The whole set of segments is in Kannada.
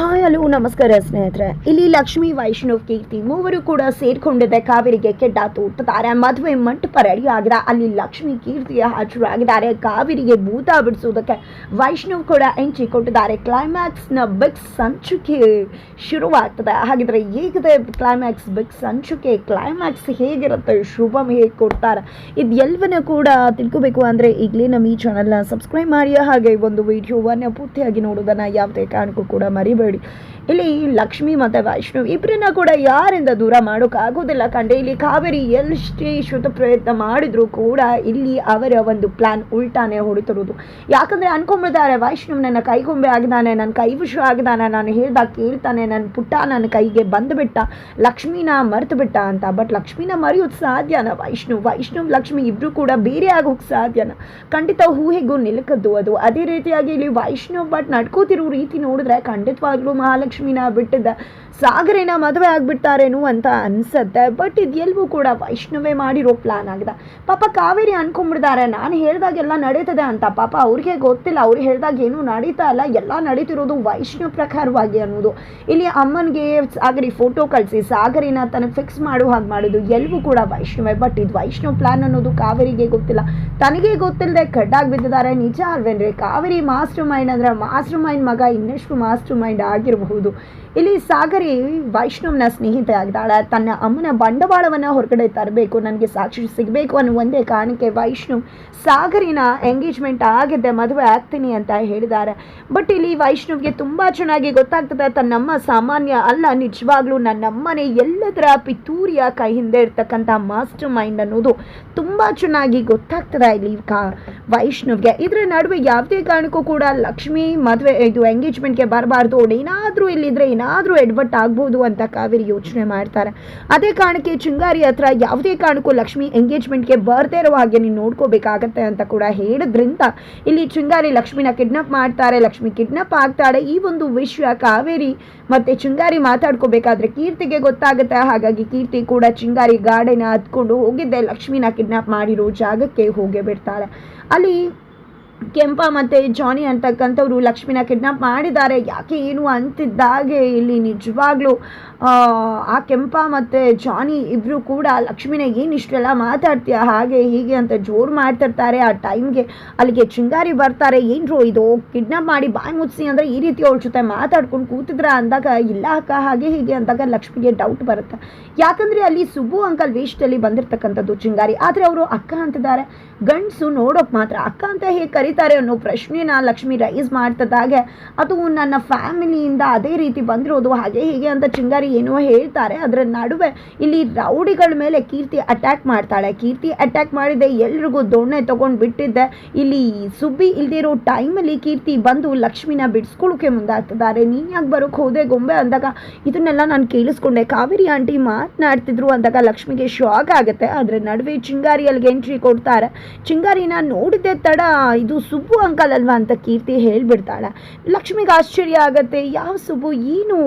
ಹಾಯ್, ಹಲೋ, ನಮಸ್ಕಾರ ಸ್ನೇಹಿತರೆ. ಇಲ್ಲಿ ಲಕ್ಷ್ಮಿ, ವೈಷ್ಣವ್, ಕೀರ್ತಿ ಮೂವರು ಕೂಡ ಸೇರ್ಕೊಂಡಿದ್ದೆ ಕಾವೇರಿಗೆ ಕೆಡ್ಡ ತೋರ್ತಾರೆ ಮದುವೆ ಮಂಟಪ ರೆಡಿ ಆಗಿದೆ ಅಲ್ಲಿ ಲಕ್ಷ್ಮಿ ಕೀರ್ತಿ ಹಾಜರಾಗಿದ್ದಾರೆ ಕಾವೇರಿಗೆ ಭೂತ ಬಿಡಿಸೋದಕ್ಕೆ ವೈಷ್ಣವ್ ಕೂಡ ಎಂಚಿ ಕೊಟ್ಟಿದ್ದಾರೆ. ಕ್ಲೈಮ್ಯಾಕ್ಸ್ನ ಬಿಗ್ ಸಂಚುಕೆ ಶುರುವಾಗ್ತದೆ. ಹಾಗಿದ್ರೆ ಹೇಗಿದೆ ಕ್ಲೈಮ್ಯಾಕ್ಸ್ ಬಿಗ್ ಸಂಚುಕೆ ಕ್ಲೈಮ್ಯಾಕ್ಸ್ ಹೇಗಿರುತ್ತೆ? ಶುಭಮ್ ಹೇಗೆ ಕೊಡ್ತಾರೆ. ಇದು ಕೂಡ ತಿಳ್ಕೋಬೇಕು ಅಂದರೆ ಈಗಲೇ ನಮ್ಮ ಈ ಚಾನಲ್ನ ಸಬ್ಸ್ಕ್ರೈಬ್ ಮಾಡಿ. ಹಾಗೆ ಒಂದು ವಿಡಿಯೋವನ್ನು ಪೂರ್ತಿಯಾಗಿ ನೋಡೋದನ್ನು ಯಾವುದೇ ಕಾರಣಕ್ಕೂ ಕೂಡ ಮರಿಬೇಡಿ. ಇಲ್ಲಿ ಲಕ್ಷ್ಮಿ ಮತ್ತು ವೈಷ್ಣವ್ ಇಬ್ಬರನ್ನ ಕೂಡ ಯಾರಿಂದ ದೂರ ಮಾಡೋಕ್ಕಾಗೋದಿಲ್ಲ ಕಂಡೆ ಇಲ್ಲಿ ಕಾವೇರಿ ಎಷ್ಟೇ ಶುದ್ಧ ಪ್ರಯತ್ನ ಮಾಡಿದ್ರು ಕೂಡ ಇಲ್ಲಿ ಅವರ ಒಂದು ಪ್ಲಾನ್ ಉಲ್ಟಾನೆ ಹೊಡಿತಿರೋದು ಯಾಕಂದರೆ ಅನ್ಕೊಂಬಿಡ್ತಾರೆ, ವೈಷ್ಣವ್ ನನ್ನ ಕೈಗೊಂಬೆ ಆಗಿದ್ದಾನೆ ನನ್ನ ಕೈ ವಿಷ ಆಗಿದ್ದಾನೆ ನಾನು ಹೇಳ್ದಾಗ ಕೇಳ್ತಾನೆ ನನ್ನ ಪುಟ್ಟ ನನ್ನ ಕೈಗೆ ಬಂದುಬಿಟ್ಟ, ಲಕ್ಷ್ಮೀನ ಮರೆತು ಬಿಟ್ಟ ಅಂತ. ಬಟ್ ಲಕ್ಷ್ಮೀನ ಮರೆಯೋದು ಸಾಧ್ಯನ ವೈಷ್ಣು ವೈಷ್ಣವ್, ಲಕ್ಷ್ಮಿ ಇಬ್ಬರು ಕೂಡ ಬೇರೆ ಆಗೋಕ್ಕೆ ಸಾಧ್ಯನ? ಖಂಡಿತ ಊಹೆಗೂ ನಿಲುಕದ್ದು ಅದು. ಅದೇ ರೀತಿಯಾಗಿ ಇಲ್ಲಿ ವೈಷ್ಣವ್ ಬಟ್ ನಡ್ಕೋತಿರೋ ರೀತಿ ನೋಡಿದ್ರೆ ಖಂಡಿತವಾಗ್ಲೂ ಮಹಾಲಕ್ಷ್ಮಿನ ಬಿಟ್ಟಿದ್ದ ಸಾಗರೇನ ಮದುವೆ ಆಗ್ಬಿಡ್ತಾರೇನೋ ಅಂತ ಅನ್ಸತ್ತೆ. ಬಟ್ ಇದೆಲ್ಲವೂ ಕೂಡ ವೈಷ್ಣವೇ ಮಾಡಿರೋ ಪ್ಲಾನ್ ಆಗಿದೆ. ಪಾಪ ಕಾವೇರಿ ಅನ್ಕೊಂಡ್ಬಿಡ್ತಾರೆ ನಾನು ಹೇಳಿದಾಗೆಲ್ಲ ನಡೀತದೆ ಅಂತ. ಪಾಪ ಅವ್ರಿಗೆ ಗೊತ್ತಿಲ್ಲ. ಅವ್ರು ಹೇಳಿದಾಗ ಏನೂ ನಡೀತಾ ಇಲ್ಲ. ಎಲ್ಲ ನಡೀತಿರೋದು ವೈಷ್ಣವ ಪ್ರಕಾರವಾಗಿ ಅನ್ನೋದು. ಇಲ್ಲಿ ಅಮ್ಮನಿಗೆ ಸಾಗರಿ ಫೋಟೋ ಕಳಿಸಿ, ಸಾಗರಿನ ತನಗೆ ಫಿಕ್ಸ್ ಮಾಡೋ, ಹಾಗೆ ಮಾಡೋದು. ಎಲ್ಲವೂ ಕೂಡ ವೈಷ್ಣವೇ. ಬಟ್ ಇದು ವೈಷ್ಣವ್ ಪ್ಲಾನ್ ಅನ್ನೋದು ಕಾವೇರಿಗೆ ಗೊತ್ತಿಲ್ಲ. ತನಗೆ ಗೊತ್ತಿಲ್ಲದೆ ಕಡ್ಡಾಗಿ ಬಿದ್ದಿದ್ದಾರೆ. ನಿಜ ಅಲ್ವೇನ್ರಿ? ಕಾವೇರಿ ಮಾಸ್ಟರ್ ಮೈಂಡ್ ಅಂದರೆ ಮಾಸ್ಟರ್ ಮೈಂಡ್ ಮಗ ಇನ್ನಷ್ಟು ಮಾಸ್ಟರ್ ಮೈಂಡ್ ಆಗಿರಬಹುದು. ಇಲ್ಲಿ ಸಾಗರಿ ವೈಷ್ಣವ್ನ ಸ್ನೇಹಿತೆ ಆಗಿದ್ದಾಳೆ ತನ್ನ ಅಮ್ಮನ ಬಂಡವಾಳವನ್ನು ಹೊರಗಡೆ ತರಬೇಕು, ನನಗೆ ಸಾಕ್ಷಿ ಸಿಗಬೇಕು ಅನ್ನೋ ಒಂದೇ ಕಾರಣಕ್ಕೆ ವೈಷ್ಣವ್ ಸಾಗರಿನ ಎಂಗೇಜ್ಮೆಂಟ್ ಆಗಿದ್ದೆ ಮದುವೆ ಆಗ್ತೀನಿ ಅಂತ ಹೇಳಿದ್ದಾರೆ. ಬಟ್ ಇಲ್ಲಿ ವೈಷ್ಣವ್ಗೆ ತುಂಬ ಚೆನ್ನಾಗಿ ಗೊತ್ತಾಗ್ತದೆ, ತನ್ನಮ್ಮ ಸಾಮಾನ್ಯ ಅಲ್ಲ, ನಿಜವಾಗ್ಲೂ ನನ್ನಮ್ಮನೇ ಎಲ್ಲದರ ಪಿತೂರಿಯ ಕೈ ಹಿಂದೆ ಇರ್ತಕ್ಕಂಥ ಮಾಸ್ಟರ್ ಮೈಂಡ್ ಅನ್ನೋದು ತುಂಬ ಚೆನ್ನಾಗಿ ಗೊತ್ತಾಗ್ತದೆ ಇಲ್ಲಿ ಕಾ ವೈಷ್ಣವ್ಗೆ. ಇದರ ನಡುವೆ ಯಾವುದೇ ಕಾರಣಕ್ಕೂ ಕೂಡ ಲಕ್ಷ್ಮಿ ಮದುವೆ ಇದು ಎಂಗೇಜ್ಮೆಂಟ್ಗೆ ಬರಬಾರ್ದು. ಏನಾದರೂ ಇಲ್ಲಿದ್ರೆ ಏನಾದರೂ ಎಡ್ವಟ್ ಆಗ್ಬೋದು ಅಂತ ಕಾವೇರಿ ಯೋಚನೆ ಮಾಡ್ತಾರೆ. ಅದೇ ಕಾರಣಕ್ಕೆ ಚುಂಗಾರಿ ಹತ್ರ ಯಾವುದೇ ಕಾರಣಕ್ಕೂ ಲಕ್ಷ್ಮಿ ಎಂಗೇಜ್ಮೆಂಟ್ಗೆ ಬರ್ದೇ ಇರೋ ಹಾಗೆ ನೀನು ನೋಡ್ಕೋಬೇಕಾಗತ್ತೆ ಅಂತ ಕೂಡ ಹೇಳಿದ್ರಿಂದ ಇಲ್ಲಿ ಚುಂಗಾರಿ ಲಕ್ಷ್ಮಿನ ಕಿಡ್ನಾಪ್ ಮಾಡ್ತಾರೆ. ಲಕ್ಷ್ಮಿ ಕಿಡ್ನಾಪ್ ಆಗ್ತಾಳೆ. ಈ ಒಂದು ವಿಷಯ ಕಾವೇರಿ ಮತ್ತೆ ಚುಂಗಾರಿ ಮಾತಾಡ್ಕೋಬೇಕಾದ್ರೆ ಕೀರ್ತಿಗೆ ಗೊತ್ತಾಗುತ್ತೆ. ಹಾಗಾಗಿ ಕೀರ್ತಿ ಕೂಡ ಚಿಂಗಾರಿ ಗಾರ್ಡನ್ ಹತ್ಕೊಂಡು ಹೋಗಿದ್ದೆ. ಲಕ್ಷ್ಮಿನ ಕಿಡ್ನಾಪ್ ಮಾಡಿರೋ ಜಾಗಕ್ಕೆ ಹೋಗೇ ಬಿಡ್ತಾಳೆ. ಅಲ್ಲಿ ಕೆಂಪ ಮತ್ತು ಜಾನಿ ಅಂತಕ್ಕಂಥವ್ರು ಲಕ್ಷ್ಮಿನ ಕಿಡ್ನಾಪ್ ಮಾಡಿದ್ದಾರೆ. ಯಾಕೆ ಏನು ಅಂತಿದ್ದಾಗೆ ಇಲ್ಲಿ ನಿಜವಾಗ್ಲೂ ಆ, ಕೆಂಪ ಮತ್ತು ಜಾನಿ ಇಬ್ಬರು ಕೂಡ ಲಕ್ಷ್ಮಿನ ಏನು ಇಷ್ಟೆಲ್ಲ ಮಾತಾಡ್ತೀಯ ಹಾಗೆ ಹೀಗೆ ಅಂತ ಜೋರು ಮಾಡ್ತಿರ್ತಾರೆ. ಆ ಟೈಮ್ಗೆ ಅಲ್ಲಿಗೆ ಚಿಂಗಾರಿ ಬರ್ತಾರೆ. ಏನ್ರೋ ಇದು ಕಿಡ್ನಾಪ್ ಮಾಡಿ ಬಾಯಿ ಮುಚ್ಚಿ ಅಂದರೆ ಈ ರೀತಿ ಅವ್ರ ಜೊತೆ ಮಾತಾಡ್ಕೊಂಡು ಕೂತಿದ್ರ ಅಂದಾಗ ಇಲ್ಲ ಅಕ್ಕ ಹಾಗೆ ಹೀಗೆ ಅಂದಾಗ ಲಕ್ಷ್ಮಿಗೆ ಡೌಟ್ ಬರುತ್ತೆ. ಯಾಕಂದರೆ ಅಲ್ಲಿ ಸುಬ್ಬು ಅಂಕಲ್ ವೇಷದಲ್ಲಿ ಬಂದಿರತಕ್ಕಂಥದ್ದು ಚಿಂಗಾರಿ ಆದರೆ ಅವರು ಅಕ್ಕ ಅಂತಿದ್ದಾರೆ. ಗಂಡಸು ನೋಡೋಕೆ ಮಾತ್ರ. ಅಕ್ಕ ಅಂತ ಹೇಗೆ ಕರೀತಾರೆ ಅನ್ನೋ ಪ್ರಶ್ನೆನ ಲಕ್ಷ್ಮಿ ರೈಸ್ ಮಾಡ್ತದಾಗೆ. ಅದು ನನ್ನ ಫ್ಯಾಮಿಲಿಯಿಂದ ಅದೇ ರೀತಿ ಬಂದಿರೋದು. ಹಾಗೆ ಹೀಗೆ ಅಂತ ಚಿಂಗಾರಿ ಏನೋ ಹೇಳ್ತಾರೆ. ಅದರ ನಡುವೆ ಇಲ್ಲಿ ರೌಡಿಗಳ ಮೇಲೆ ಕೀರ್ತಿ ಅಟ್ಯಾಕ್ ಮಾಡ್ತಾಳೆ. ಕೀರ್ತಿ ಅಟ್ಯಾಕ್ ಮಾಡಿದೆ. ಎಲ್ರಿಗೂ ದೊಣ್ಣೆ ತೊಗೊಂಡು ಬಿಟ್ಟಿದ್ದೆ. ಇಲ್ಲಿ ಸುಬ್ಬಿ ಇಲ್ದಿರೋ ಟೈಮಲ್ಲಿ ಕೀರ್ತಿ ಬಂದು ಲಕ್ಷ್ಮಿನ ಬಿಡಿಸ್ಕೊಳ್ಳೋಕೆ ಮುಂದಾಗ್ತಿದ್ದಾರೆ. ನೀನು ಯಾಕೆ ಬರೋಕ್ಕೆ ಹೋದೆ ಗೊಂಬೆ ಅಂದಾಗ, ಇದನ್ನೆಲ್ಲ ನಾನು ಕೇಳಿಸ್ಕೊಂಡೆ. ಕಾವೇರಿ ಆಂಟಿ ಮಾತನಾಡ್ತಿದ್ರು ಅಂದಾಗ ಲಕ್ಷ್ಮಿಗೆ ಶಾಕ್ ಆಗುತ್ತೆ. ಅದರ ನಡುವೆ ಚಿಂಗಾರಿ ಅಲ್ಲಿಗೆ ಎಂಟ್ರಿ ಕೊಡ್ತಾರೆ. ಚಿಂಗಾರಿನ ನೋಡಿದ್ದೆ ತಡ. ಇದು ಸುಬ್ಬು ಅಂಕಲ್ ಅಲ್ವಾ ಅಂತ ಕೀರ್ತಿ ಹೇಳಿಬಿಡ್ತಾಳೆ. ಲಕ್ಷ್ಮಿಗೆ ಆಶ್ಚರ್ಯ ಆಗತ್ತೆ ಯಾವ ಸುಬ್ಬು ಏನು?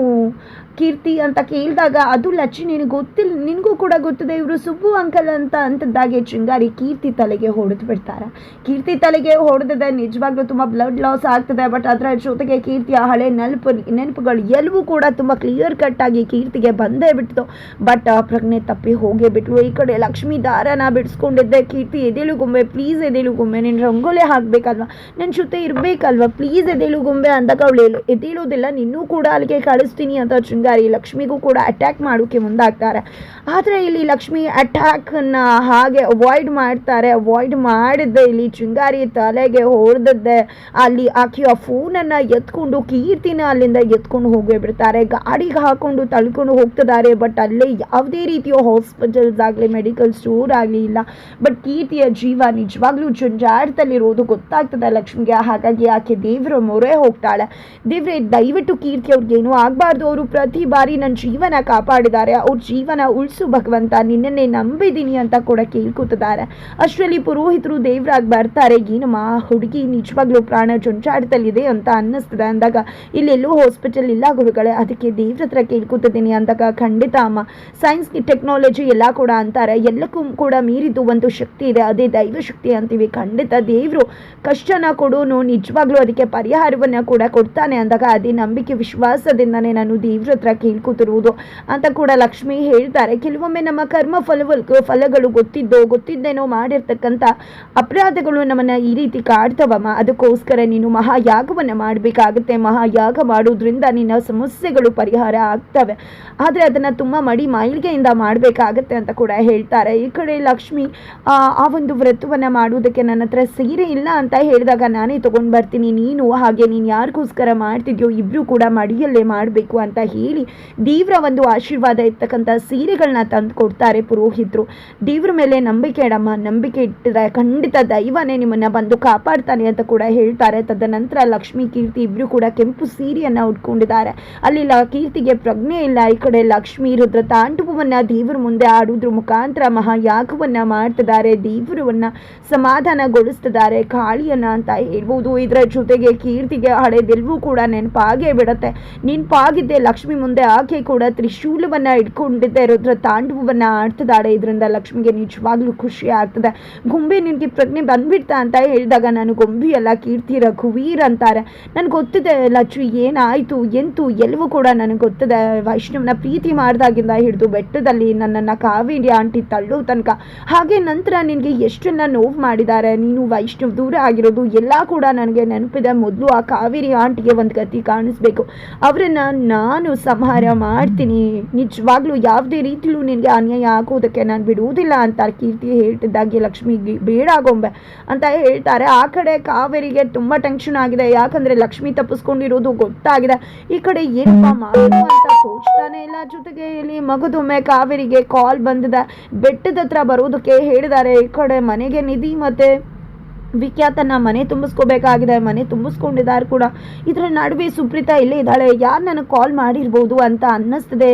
ಕೀರ್ತಿ ಅಂತ ಕೇಳಿದಾಗ ಅದು ಲಚ್ಚಿ, ನಿನಗೆ ಗೊತ್ತಿಲ್ಲ ನಿನಗೂ ಕೂಡ ಗೊತ್ತಿದೆ, ಇವರು ಸುಬ್ಬು ಅಂಕಲ್ ಅಂತ ಅಂತದ್ದಾಗೆ ಚಿಂಗಾರಿ ಕೀರ್ತಿ ತಲೆಗೆ ಹೊಡೆದು ಬಿಡ್ತಾರೆ. ಕೀರ್ತಿ ತಲೆಗೆ ಹೊಡೆದಿದೆ, ನಿಜವಾಗ್ಲೂ ತುಂಬ ಬ್ಲಡ್ ಲಾಸ್ ಆಗ್ತದೆ ಬಟ್ ಅದರ ಜೊತೆಗೆ ಕೀರ್ತಿಯ ಹಳೆ ನೆನಪು, ನೆನಪುಗಳು ಎಲ್ಲವೂ ಕೂಡ ತುಂಬ ಕ್ಲಿಯರ್ ಕಟ್ ಆಗಿ ಕೀರ್ತಿಗೆ ಬಂದೇ ಬಿಡ್ತು. ಬಟ್ ಪ್ರಜ್ಞೆ ತಪ್ಪಿ ಹೋಗೇ ಬಿಟ್ಲು ಈ ಕಡೆ ಲಕ್ಷ್ಮೀ ದಾರನ ಬಿಡಿಸ್ಕೊಂಡಿದ್ದೆ. ಕೀರ್ತಿ, ಎದೇಳು ಗೊಂಬೆ ಪ್ಲೀಸ್ ಎದೇಳು ಗೊಂಬೆ, ನೀನು ರಂಗೋಲೆ ಹಾಕಬೇಕಲ್ವಾ? ನನ್ನ ಜೊತೆ ಇರಬೇಕಲ್ವಾ? ಪ್ಲೀಸ್ ಎದೇಳು ಗೊಂಬೆ ಅಂದಾಗ ಅವಳು ಎದೇಳೋದಿಲ್ಲ ನಿನ್ನೂ ಕೂಡ ಅಲ್ಲಿಗೆ ಕಳಿಸ್ತೀನಿ ಅಂತ ಶೃಂಗಾರಿ ಲಕ್ಷ್ಮಿಗೂ ಕೂಡ ಅಟ್ಯಾಕ್ ಮಾಡೋಕ್ಕೆ ಮುಂದಾಗ್ತಾರೆ. ಆದರೆ ಇಲ್ಲಿ ಲಕ್ಷ್ಮಿ ಅಟ್ಯಾಕನ್ನು ಹಾಗೆ ಅವಾಯ್ಡ್ ಮಾಡ್ತಾರೆ. ಅವಾಯ್ಡ್ ಮಾಡಿದ್ದೆ ಇಲ್ಲಿ ಶೃಂಗಾರಿ ತಲೆಗೆ ಹೊಡೆದದ್ದೆ ಅಲ್ಲಿ ಆಕೆಯ ಫೋನನ್ನು ಎತ್ಕೊಂಡು ಕೀರ್ತಿನ ಅಲ್ಲಿಂದ ಎತ್ಕೊಂಡು ಹೋಗೇ ಬಿಡ್ತಾರೆ. ಗಾಡಿಗೆ ಹಾಕೊಂಡು ತಳ್ಕೊಂಡು ಹೋಗ್ತಿದ್ದಾರೆ ಬಟ್ ಅಲ್ಲೇ ಯಾವುದೇ ರೀತಿಯ ಹಾಸ್ಪಿಟಲ್ಸ್ ಆಗಲಿ ಮೆಡಿಕಲ್ ಸ್ಟೋರ್ ಆಗಲಿ ಇಲ್ಲ. ಬಟ್ ಕೀರ್ತಿಯ ಜೀವ ನಿಜವಾಗ್ಲೂ ಜಂಜಾಟದಲ್ಲಿರೋದು ಗೊತ್ತಾಗ್ತದೆ ಲಕ್ಷ್ಮಿಗೆ. ಹಾಗಾಗಿ ಆಕೆ ದೇವರ ಮೊರೆ ಹೋಗ್ತಾಳೆ. ದೇವ್ರೆ, ದಯವಿಟ್ಟು ಕೀರ್ತಿ ಅವ್ರಿಗೆ ಏನೂ ಆಗಬಾರ್ದು. ಅವರು ಪ್ರತಿ ಪ್ರತಿ ಬಾರಿ ನನ್ನ ಜೀವನ ಕಾಪಾಡಿದ್ದಾರೆ ಅವ್ರ ಜೀವನ ಉಳಿಸು ಭಗವಂತ, ನಿನ್ನನ್ನೇ ನಂಬಿದ್ದೀನಿ ಅಂತ ಕೂಡ ಕೇಳ್ಕೊತಿದ್ದಾರೆ ಅಷ್ಟರಲ್ಲಿ ಪುರೋಹಿತರು ದೇವರಾಗಿ ಬರ್ತಾರೆ, ಏನಮ್ಮ ಹುಡುಗಿ ನಿಜವಾಗ್ಲೂ ಪ್ರಾಣ ಚೊಂಚಾಟದಲ್ಲಿದೆ ಅಂತ ಅನ್ನಿಸ್ತದೆ ಅಂದಾಗ, ಇಲ್ಲೆಲ್ಲೂ ಹಾಸ್ಪಿಟಲ್ ಇಲ್ಲ ಗುರುಗಳೇ, ಅದಕ್ಕೆ ದೇವ್ರ ಹತ್ರ ಕೇಳ್ಕೊತಿದ್ದೀನಿ ಅಂದಾಗ, ಖಂಡಿತ ಅಮ್ಮ ಸೈನ್ಸ್ ಟೆಕ್ನಾಲಜಿ ಎಲ್ಲ ಕೂಡ ಅಂತಾರೆ, ಎಲ್ಲಕ್ಕೂ ಕೂಡ ಮೀರಿದ್ದು ಒಂದು ಶಕ್ತಿ ಇದೆ, ಅದೇ ದೈವ ಶಕ್ತಿ ಅಂತೀವಿ, ಖಂಡಿತ ದೇವರು ಕಷ್ಟನ ಕೊಡೋನು ನಿಜವಾಗ್ಲೂ ಅದಕ್ಕೆ ಪರಿಹಾರವನ್ನು ಕೂಡ ಕೊಡ್ತಾನೆ ಅಂದಾಗ, ಅದೇ ನಂಬಿಕೆ, ವಿಶ್ವಾಸದಿಂದನೇ ನಾನು ದೇವ್ರ ಹತ್ರ ಕೇಳ್ಕೊತಿರುವುದು ಅಂತ ಕೂಡ ಲಕ್ಷ್ಮಿ ಹೇಳ್ತಾರೆ. ಕೆಲವೊಮ್ಮೆ ನಮ್ಮ ಕರ್ಮ ಫಲವಲ್, ಫಲಗಳು ಗೊತ್ತಿದ್ದೋ, ಗೊತ್ತಿದ್ದೇನೋ ಮಾಡಿರ್ತಕ್ಕಂಥ ಅಪರಾಧಗಳು ನಮ್ಮನ್ನು ಈ ರೀತಿ ಕಾಡ್ತವಮ್ಮ ಅದಕ್ಕೋಸ್ಕರ ನೀನು ಮಹಾಯಾಗವನ್ನು ಮಾಡಬೇಕಾಗುತ್ತೆ. ಮಹಾಯಾಗ ಮಾಡೋದ್ರಿಂದ ನಿನ್ನ ಸಮಸ್ಯೆಗಳು ಪರಿಹಾರ ಆಗ್ತವೆ. ಆದರೆ ಅದನ್ನು ತುಂಬ ಮಡಿ ಮೈಲಿಗೆಯಿಂದ ಮಾಡಬೇಕಾಗತ್ತೆ ಅಂತ ಕೂಡ ಹೇಳ್ತಾರೆ. ಈ ಕಡೆ ಲಕ್ಷ್ಮಿ, ಆ ಆ ಒಂದು ವ್ರತವನ್ನು ಮಾಡುವುದಕ್ಕೆ ನನ್ನ ಹತ್ರ ಸೀರೆ ಇಲ್ಲ ಅಂತ ಹೇಳಿದಾಗ ನಾನೇ ತೊಗೊಂಡು ಬರ್ತೀನಿ. ನೀನು ಹಾಗೆ ನೀನು ಯಾರಿಗೋಸ್ಕರ ಮಾಡ್ತಿದ್ಯೋ ಇಬ್ಬರು ಕೂಡ ಮಡಿಯಲ್ಲೇ ಮಾಡಬೇಕು ಅಂತ ಹೇಳಿ ದೇವರ ಒಂದು ಆಶೀರ್ವಾದ ಇರ್ತಕ್ಕಂಥ ಸೀರೆಗಳನ್ನ ತಂದು ಕೊಡ್ತಾರೆ ಪುರೋಹಿತರು. ದೇವ್ರ ಮೇಲೆ ನಂಬಿಕೆ ಇಡಮ್ಮ ನಂಬಿಕೆ ಇಟ್ಟಿದ್ರೆ ಖಂಡಿತ ದೈವನೇ ನಿಮ್ಮನ್ನ ಬಂದು ಕಾಪಾಡ್ತಾನೆ ಅಂತ ಕೂಡ ಹೇಳ್ತಾರೆ. ತದನಂತರ ಲಕ್ಷ್ಮಿ ಕೀರ್ತಿ ಇಬ್ಬರು ಕೂಡ ಕೆಂಪು ಸೀರೆಯನ್ನು ಉಟ್ಕೊಂಡಿದ್ದಾರೆ. ಅಲ್ಲಿ ಕೀರ್ತಿಗೆ ಪ್ರಜ್ಞೆ ಇಲ್ಲ. ಈ ಕಡೆ ಲಕ್ಷ್ಮಿ ರುದ್ರ ತಾಂಡವವನ್ನ ದೇವ್ರ ಮುಂದೆ ಆಡುವುದ್ರ ಮುಖಾಂತರ ಮಹಾಯಾಗವನ್ನು ಮಾಡ್ತಿದ್ದಾರೆ. ದೇವ್ರವನ್ನು ಸಮಾಧಾನಗೊಳಿಸ್ತಿದ್ದಾರೆ. ಕಾಳಿಯನ್ನು ಅಂತ ಹೇಳ್ಬೋದು. ಇದರ ಜೊತೆಗೆ ಕೀರ್ತಿಗೆ ಹಳೆದೆಲ್ಲವೂ ಕೂಡ ನೆನಪಾಗೇ ಬಿಡುತ್ತೆ. ನೆನಪಾಗಿದ್ದೆ ಲಕ್ಷ್ಮಿ ಮುಂದೆ ಆಕೆ ಕೂಡ ತ್ರಿಶೂಲವನ್ನ ಇಟ್ಕೊಂಡಿದ್ದೆ. ರುದ್ರ ತಾಂಡವವನ್ನ ಆಡ್ತಿದ್ದಾಳೆ. ಇದರಿಂದ ಲಕ್ಷ್ಮಿಗೆ ನಿಜವಾಗ್ಲೂ ಖುಷಿ ಆಗ್ತದೆ. ಗೊಂಬೆ ನಿನಗೆ ಪ್ರಜ್ಞೆ ಬಂದ್ಬಿಡ್ತಾ ಅಂತ ಹೇಳಿದಾಗ ನಾನು ಗೊಂಬೆ ಎಲ್ಲ ಕೀರ್ತಿ ರಘುವೀರ್ ಅಂತಾರೆ. ನನಗೆ ಗೊತ್ತಿದೆ ಲಕ್ಷ್ಮಿ, ಏನಾಯಿತು, ಎಂತು, ಎಲ್ಲವೂ ಕೂಡ ನನಗೆ ಗೊತ್ತಿದೆ. ವೈಷ್ಣವನ ಪ್ರೀತಿ ಮಾಡಿದಾಗಿಂದ ಹಿಡಿದು ಬೆಟ್ಟದಲ್ಲಿ ನನ್ನನ್ನು ಕಾವೇರಿ ಆಂಟಿ ತಳ್ಳು ತನಕ. ಹಾಗೆ ನಂತರ ನಿನಗೆ ಎಷ್ಟೆಲ್ಲ ನೋವು ಮಾಡಿದ್ದಾರೆ. ನೀನು ವೈಷ್ಣವ್ ದೂರ ಆಗಿರೋದು ಎಲ್ಲ ಕೂಡ ನನಗೆ ನೆನಪಿದೆ. ಮೊದಲು ಆ ಕಾವೇರಿ ಆಂಟಿಗೆ ಒಂದು ಗತಿ ಕಾಣಿಸ್ಬೇಕು. ಅವರನ್ನ ನಾನು ಸಂಹಾರ ಮಾಡ್ತೀನಿ. ನಿಜವಾಗ್ಲೂ ಯಾವುದೇ ರೀತಿಲೂ ನಿನಗೆ ಅನ್ಯಾಯ ಆಗೋದಕ್ಕೆ ನಾನು ಬಿಡುವುದಿಲ್ಲ ಅಂತ ಕೀರ್ತಿ ಹೇಳ್ತಿದ್ದಾಗೆ ಲಕ್ಷ್ಮಿಗೆ ಬೇಡಾಗೊಂಬೆ ಅಂತ ಹೇಳ್ತಾರೆ. ಆ ಕಡೆ ಕಾವೇರಿಗೆ ತುಂಬ ಟೆನ್ಷನ್ ಆಗಿದೆ. ಯಾಕಂದ್ರೆ ಲಕ್ಷ್ಮಿ ತಪ್ಪಿಸ್ಕೊಂಡಿರೋದು ಗೊತ್ತಾಗಿದೆ. ಈ ಕಡೆ ಏನಪ್ಪ ಮಾಡೋದು ಅಂತ ತೋಚ್ತಾನೆ ಇಲ್ಲ. ಜೊತೆಗೆ ಇಲ್ಲಿ ಮಗದೊಮ್ಮೆ ಕಾವೇರಿಗೆ ಕಾಲ್ ಬಂದಿದೆ. ಬೆಟ್ಟದ ಹತ್ರ ಬರೋದಕ್ಕೆ ಹೇಳಿದ್ದಾರೆ. ಈ ಕಡೆ ಮನೆಗೆ ನಿಧಿ ಮತ್ತೆ ವಿಖ್ಯಾತನ ಮನೆ ತುಂಬಿಸ್ಕೋಬೇಕಾಗಿದೆ, ಮನೆ ತುಂಬಿಸ್ಕೊಂಡಿದ್ದಾರೆ ಕೂಡ. ಇದರ ನಡುವೆ ಸುಪ್ರೀತಾ ಇಲ್ಲೇ ಇದ್ದಾಳೆ. ಯಾರು ನನಗೆ ಕಾಲ್ ಮಾಡಿರ್ಬೋದು ಅಂತ ಅನ್ನಿಸ್ತದೆ.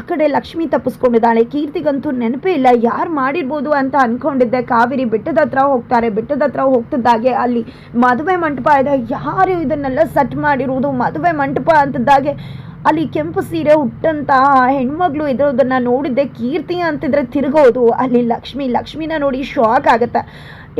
ಆ ಕಡೆ ಲಕ್ಷ್ಮಿ ತಪ್ಪಿಸ್ಕೊಂಡಿದ್ದಾಳೆ. ಕೀರ್ತಿಗಂತೂ ನೆನಪೇ ಇಲ್ಲ. ಯಾರು ಮಾಡಿರ್ಬೋದು ಅಂತ ಅಂದ್ಕೊಂಡಿದ್ದೆ ಕಾವೇರಿ ಬೆಟ್ಟದ ಹತ್ರ ಹೋಗ್ತಾರೆ. ಬೆಟ್ಟದ ಹತ್ರ ಹೋಗ್ತಿದ್ದಾಗೆ ಅಲ್ಲಿ ಮದುವೆ ಮಂಟಪ ಇದೆ. ಯಾರು ಇದನ್ನೆಲ್ಲ ಸೆಟ್ ಮಾಡಿರುವುದು ಮದುವೆ ಮಂಟಪ ಅಂತಿದ್ದಾಗೆ ಅಲ್ಲಿ ಕೆಂಪು ಸೀರೆ ಹುಟ್ಟಂತ ಹೆಣ್ಮಗಳು ಇರೋದನ್ನ ನೋಡಿದ್ದೆ. ಕೀರ್ತಿ ಅಂತಿದ್ರೆ ತಿರುಗೋದು. ಅಲ್ಲಿ ಲಕ್ಷ್ಮಿ, ಲಕ್ಷ್ಮಿನ ನೋಡಿ ಶಾಕ್ ಆಗತ್ತೆ.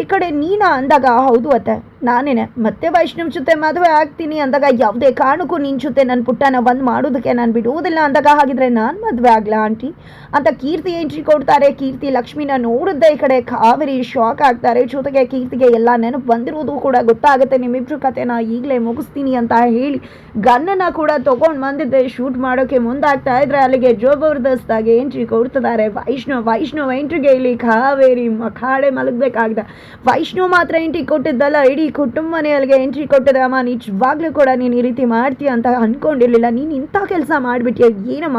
ಈ ಕಡೆ ನೀನಾ ಅಂದಾಗ, ಹೌದು ಅತ್ತೆ, ನಾನೇನೆ. ಮತ್ತೆ ವೈಷ್ಣವ್ ಜೊತೆ ಮದುವೆ ಆಗ್ತೀನಿ ಅಂದಾಗ ಯಾವುದೇ ಕಾರಣಕ್ಕೂ ನಿನ್ನ ಜೊತೆ ನನ್ನ ಪುಟ್ಟನ ಬಂದ್ ಮಾಡೋದಕ್ಕೆ ನಾನು ಬಿಡುವುದಿಲ್ಲ ಅಂದಾಗ ಹಾಗಿದ್ರೆ ನಾನು ಮದುವೆ ಆಗ್ಲಾ, ಆಂಟಿ? ಅಂತ ಕೀರ್ತಿ ಎಂಟ್ರಿ ಕೊಡ್ತಾರೆ. ಕೀರ್ತಿ ಲಕ್ಷ್ಮಿನ ನೋಡಿದ್ದೆ ಈ ಕಡೆ ಕಾವೇರಿ ಶಾಕ್ ಆಗ್ತಾರೆ. ಜೊತೆಗೆ ಕೀರ್ತಿಗೆ ಎಲ್ಲ ನೆನಪು ಬಂದಿರುವುದು ಕೂಡ ಗೊತ್ತಾಗುತ್ತೆ. ನಿಮ್ಮಿಬ್ರು ನಾ ಈಗಲೇ ಮುಗಿಸ್ತೀನಿ ಅಂತ ಹೇಳಿ ಗನ್ನನ ಕೂಡ ತೊಗೊಂಡು ಬಂದಿದ್ದೆ. ಶೂಟ್ ಮಾಡೋಕೆ ಮುಂದಾಗ್ತಾ ಇದ್ರೆ ಅಲ್ಲಿಗೆ ಜಬರ್ದಸ್ತಾಗಿ ಎಂಟ್ರಿ ಕೊಡ್ತಿದ್ದಾರೆ. ವೈಷ್ಣವ್ ವೈಷ್ಣವ್ ಎಂಟ್ರಿಗೆ ಇಲ್ಲಿ ಕಾವೇರಿ ಮಖಾಡೆ ಮಲಗಬೇಕಾಗಿದೆ. ವೈಷ್ಣವ್ ಮಾತ್ರ ಎಂಟ್ರಿ ಕೊಟ್ಟಿದ್ದಲ್ಲ, ಇಡೀ ಕುಟುಂಬನೇ ಅಲ್ಲಿಗೆ ಎಂಟ್ರಿ ಕೊಟ್ಟಿದ್ದಮ್ಮ ನಿಜವಾಗ್ಲೂ ಕೂಡ ನೀನು ಈ ರೀತಿ ಮಾಡ್ತೀಯ ಅಂತ ಅನ್ಕೊಂಡಿರ್ಲಿಲ್ಲ. ನೀನು ಇಂಥ ಕೆಲಸ ಮಾಡಿಬಿಟ್ಟಿಯ ಏನಮ್ಮ?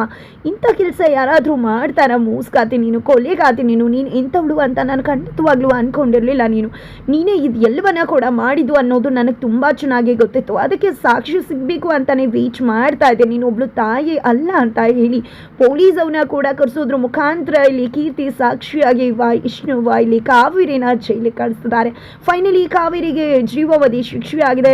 ಇಂಥ ಕೆಲಸ ಯಾರಾದರೂ ಮಾಡ್ತಾರ? ಮೂಸ್ಕಾತಿ ನೀನು, ಕೊಲೆಗಾತಿ ನೀನು ನೀನು ಇಂಥವಳು ಅಂತ ನಾನು ಖಂಡಿತವಾಗ್ಲೂ ಅನ್ಕೊಂಡಿರ್ಲಿಲ್ಲ ನೀನು. ನೀನೇ ಇದು ಎಲ್ಲವನ್ನ ಕೂಡ ಮಾಡಿದ್ದು ಅನ್ನೋದು ನನಗೆ ತುಂಬ ಚೆನ್ನಾಗಿ ಗೊತ್ತಿತ್ತು. ಅದಕ್ಕೆ ಸಾಕ್ಷಿ ಸಿಗಬೇಕು ಅಂತಾನೆ ವೀಚ್ ಮಾಡ್ತಾ ಇದ್ದೆ. ನೀನು ಒಬ್ಳು ತಾಯಿ ಅಲ್ಲ ಅಂತ ಹೇಳಿ ಪೊಲೀಸ್ ಅವನ್ನ ಕೂಡ ಕರೆಸೋದ್ರ ಮುಖಾಂತರ ಇಲ್ಲಿ ಕೀರ್ತಿ ಸಾಕ್ಷಿಯಾಗಿ ವೈಷ್ಣವ, ಇಲ್ಲಿ ಕಾವೇರಿನ ಜೈಲಿಗೆ ಕಳಿಸ್ತಿದ್ದಾರೆ ಫೈನಲಿ ಕಾವೇರಿಗೆ ಜೀವಾವಧಿ ಶಿಕ್ಷೆ ಆಗಿದೆ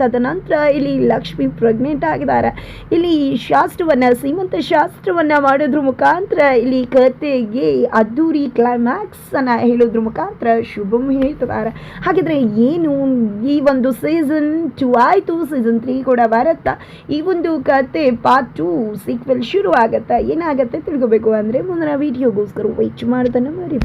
ತದನಂತರ ಇಲ್ಲಿ ಲಕ್ಷ್ಮಿ ಪ್ರೆಗ್ನೆಂಟ್ ಆಗಿದ್ದಾರೆ. ಇಲ್ಲಿ ಶಾಸ್ತ್ರವನ್ನು ಸೀಮಂತ ಶಾಸ್ತ್ರವನ್ನು ಮಾಡೋದ್ರ ಮುಖಾಂತರ ಇಲ್ಲಿ ಕತೆಗೆ ಅದ್ದೂರಿ ಕ್ಲೈಮ್ಯಾಕ್ಸ್ ಅನ್ನ ಹೇಳೋದ್ರ ಮುಖಾಂತರ ಶುಭಂ ಹೇಳ್ತಿದ್ದಾರೆ. ಹಾಗಿದ್ರೆ ಏನು ಈ ಒಂದು ಸೀಸನ್ ಟು ಆಯಿತು ಸೀಸನ್ ತ್ರೀ ಕೂಡ ಬರುತ್ತಾ. ಈ ಒಂದು ಕತೆ ಪಾರ್ಟ್ ಟು ಸೀಕ್ವೆಲ್ ಶುರು ಆಗುತ್ತಾ ಏನಾಗುತ್ತೆ ತಿಳ್ಕೋಬೇಕು ಅಂದರೆ ಮುಂದಿನ ವೀಡಿಯೋಗೋಸ್ಕರ ವೆಯ್ಟ್ ಮಾಡೋದನ್ನು ಮರಿ